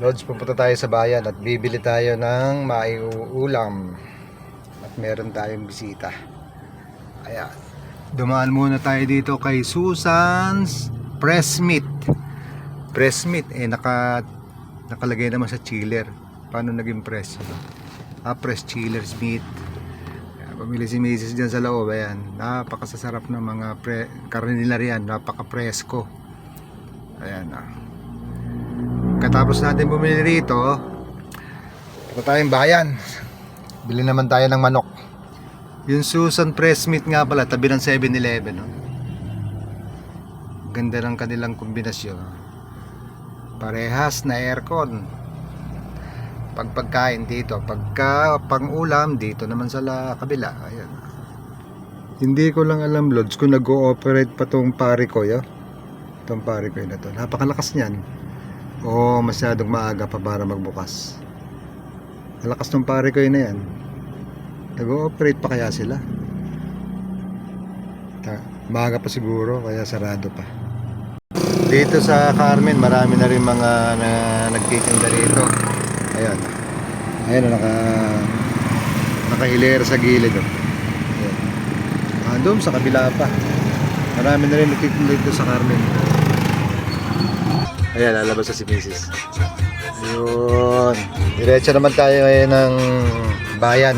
Lods, pupunta tayo sa bayan at bibili tayo ng maiuulam. At meron tayong bisita. Ayan. Dumaan muna tayo dito kay Susan's Press Meat. Press Meat, eh naka, nakalagay naman sa chiller. Paano naging press? Ah, press chiller's meat. Pamili si Mrs. dyan sa loob. Ayan. Napakasasarap ng mga pre, karne nila riyan. Napaka-presko. Ayan ah. Katapos natin bumili rito, punta tayong bayan. Bili naman tayo ng manok. Yung Susan Press Meat nga pala, tabi ng 7-Eleven. No? Ganda ng kanilang kombinasyon. Parehas na aircon. Pag pagkain dito, pagka pang-ulam dito naman sa la, kabila. Ayan. Hindi ko lang alam, Lods, kung nag-ooperate pa tong pare ko, ya. Itong pare ko na to. Napakalakas niyan. O masyadong maaga pa para magbukas. Malakas ng pare ko yun na yan. Nag-ooperate pa kaya sila? Ta maaga pa siguro, kaya sarado pa. Dito sa Carmen, marami na rin mga na, nagtitinda rito. Ayan. Ayan, naka nakahilera sa gilid. Oh. Ayan. Doon sa kabila pa. Marami na rin nagtitinda dito sa Carmen. Ayan, lalabas na si Mrs. Ayun. Diretso naman tayo ngayon ng bayan.